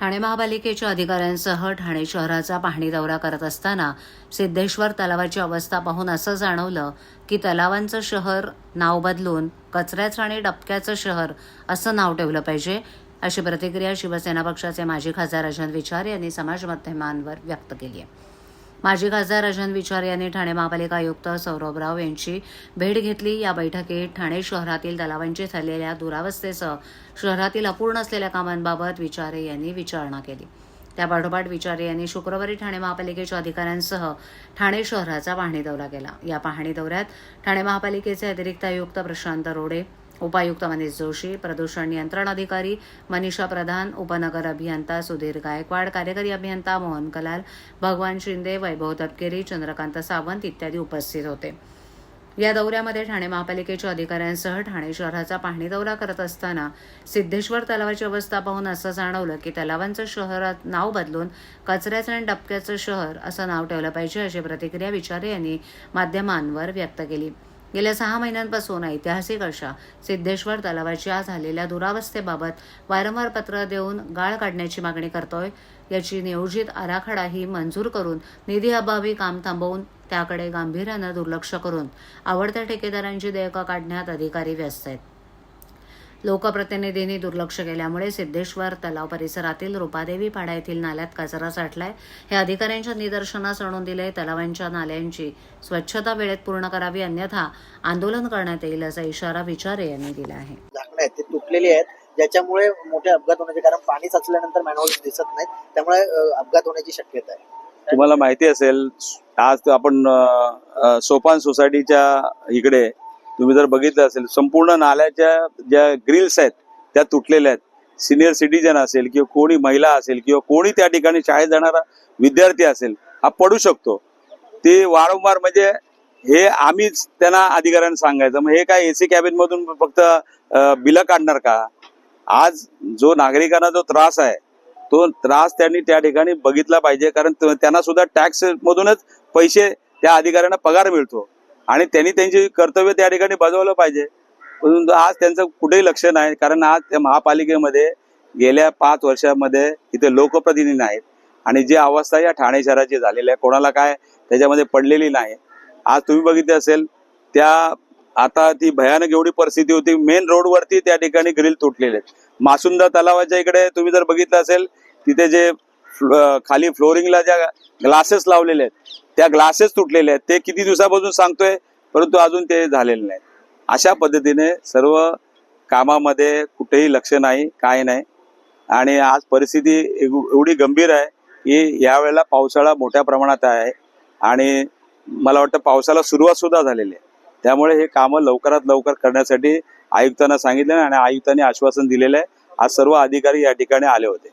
ठाणे महापालिकेच्या अधिकाऱ्यांसह ठाणे शहराचा पाहणी दौरा करत असताना सिद्धेश्वर तलावाची अवस्था पाहून असं जाणवलं की तलावांचं शहर नाव बदलून कचऱ्याचं आणि डबक्याचं शहर असं नाव ठेवलं पाहिजे अशी प्रतिक्रिया शिवसेना पक्षाचे माजी खासदार अजन विचार यांनी समाजमाध्यमांवर व्यक्त केली आहे. माजी खासदार अजंत विचार यांनी ठाणे महापालिका आयुक्त सौरभ राव यांची भेट घेतली. या बैठकीत ठाणे शहरातील तलावांची झालेल्या दुरावस्थेसह शहरातील अपूर्ण असलेल्या कामांबाबत विचारे यांनी विचारणा केली. त्यापाठोपाठ विचारे यांनी शुक्रवारी ठाणे महापालिकेच्या अधिकाऱ्यांसह ठाणे शहराचा पाहणी दौरा केला. या पाहणी दौऱ्यात ठाणे महापालिकेचे अतिरिक्त आयुक्त प्रशांत रोडे उपायुक्त मनीष जोशी प्रदूषण नियंत्रण अधिकारी मनीषा प्रधान उपनगर अभियंता सुधीर गायकवाड कार्यकारी अभियंता मोहन कलाल भगवान शिंदे वैभव तपकेरी चंद्रकांत सावंत इत्यादी उपस्थित होते. या दौऱ्यामध्ये ठाणे महापालिकेच्या अधिकाऱ्यांसह ठाणे शहराचा पाहणी दौरा करत असताना सिद्धेश्वर तलावाची अवस्था पाहून असं जाणवलं की तलावांचं शहरात नाव बदलून कचऱ्याचं आणि डबक्याचं शहर असं नाव ठेवलं पाहिजे अशी प्रतिक्रिया विचारे यांनी माध्यमांवर व्यक्त केली. गेल्या सहा महिन्यांपासून ऐतिहासिक अशा सिद्धेश्वर तलावाच्या झालेल्या दुरावस्थेबाबत वारंवार पत्र देऊन गाळ काढण्याची मागणी करतोय. याची नियोजित आराखडाही मंजूर करून निधी अभावी काम थांबवून त्याकडे गांभीर्यानं दुर्लक्ष करून आवडत्या ठेकेदारांची देयकं काढण्यात अधिकारी व्यस्त आहेत. लोकप्रतिनिधींनी दुर्लक्ष केल्यामुळे सिद्धेश्वर तलाव परिसरातील रुपादेवी पाडा येथील नाल्यात कचरा साठलाय. हे अधिकाऱ्यांच्या निदर्शनास आणून दिले तलावांच्या नाल्यांची स्वच्छता वेळेत पूर्ण करावी अन्यथा आंदोलन करण्यात येईल असा इशारा विचारे यांनी दिला आहे. झाकणं आहेत ते तुटलेली आहेत. ज्याच्यामुळे मोठे अपघात होण्याचे कारण पाणी साचल्यानंतर मॅनहोल्स दिसत नाहीत. त्यामुळे अपघात होण्याची शक्यता आहे. तुम्हाला माहिती असेल आज आपण सोपान सोसायटीच्या इकडे तुम्ही जर बघितलं असेल संपूर्ण नाल्याच्या ज्या ग्रिल्स आहेत त्या तुटलेल्या आहेत. सिनियर सिटीजन असेल किंवा कोणी महिला असेल किंवा कोणी त्या ठिकाणी शाळेत जाणारा विद्यार्थी असेल हा पडू शकतो. ते वारंवार म्हणजे हे आम्हीच त्यांना अधिकाऱ्यांना सांगायचं. मग हे काय एसी कॅबिन मधून फक्त बिलं काढणार का? आज जो नागरिकांना जो त्रास आहे तो त्रास त्यांनी त्या ठिकाणी बघितला पाहिजे. कारण त्यांना सुद्धा टॅक्स मधूनच पैसे त्या अधिकाऱ्यांना पगार मिळतो. आणि त्यांनी त्यांची कर्तव्य त्या ठिकाणी बजावलं पाहिजे. परंतु आज त्यांचं कुठेही लक्ष नाही कारण आज त्या महापालिकेमध्ये गेल्या पाच वर्षामध्ये इथे लोकप्रतिनिधी नाहीत. आणि जी अवस्था या ठाणे शहराची झालेली आहे कोणाला काय त्याच्यामध्ये पडलेली नाही. आज तुम्ही बघितले असेल त्या आता ती भयानक एवढी परिस्थिती होती मेन रोडवरती त्या ठिकाणी ग्रिल तुटलेले आहेत. मासुंदा तलावाच्या इकडे तुम्ही जर बघितलं असेल तिथे जे खाली फ्लोरिंगला ज्या ग्लासेस लावलेले आहेत त्या ग्लासेस तुटलेले आहेत. ते किती दिवसापासून सांगतोय परंतु अजून ते झालेले नाही अशा पद्धतीने सर्व कामामध्ये कुठेही लक्ष नाही काय नाही. आणि आज परिस्थिती एवढी गंभीर आहे की यावेळेला पावसाळा मोठ्या प्रमाणात आहे आणि मला वाटतं पावसाला सुरुवात सुद्धा झालेली आहे. त्यामुळे हे कामं लवकरात लवकर करण्यासाठी आयुक्तांना सांगितलं आणि आयुक्तांनी आश्वासन दिलेलं आहे. आज सर्व अधिकारी या ठिकाणी आले होते.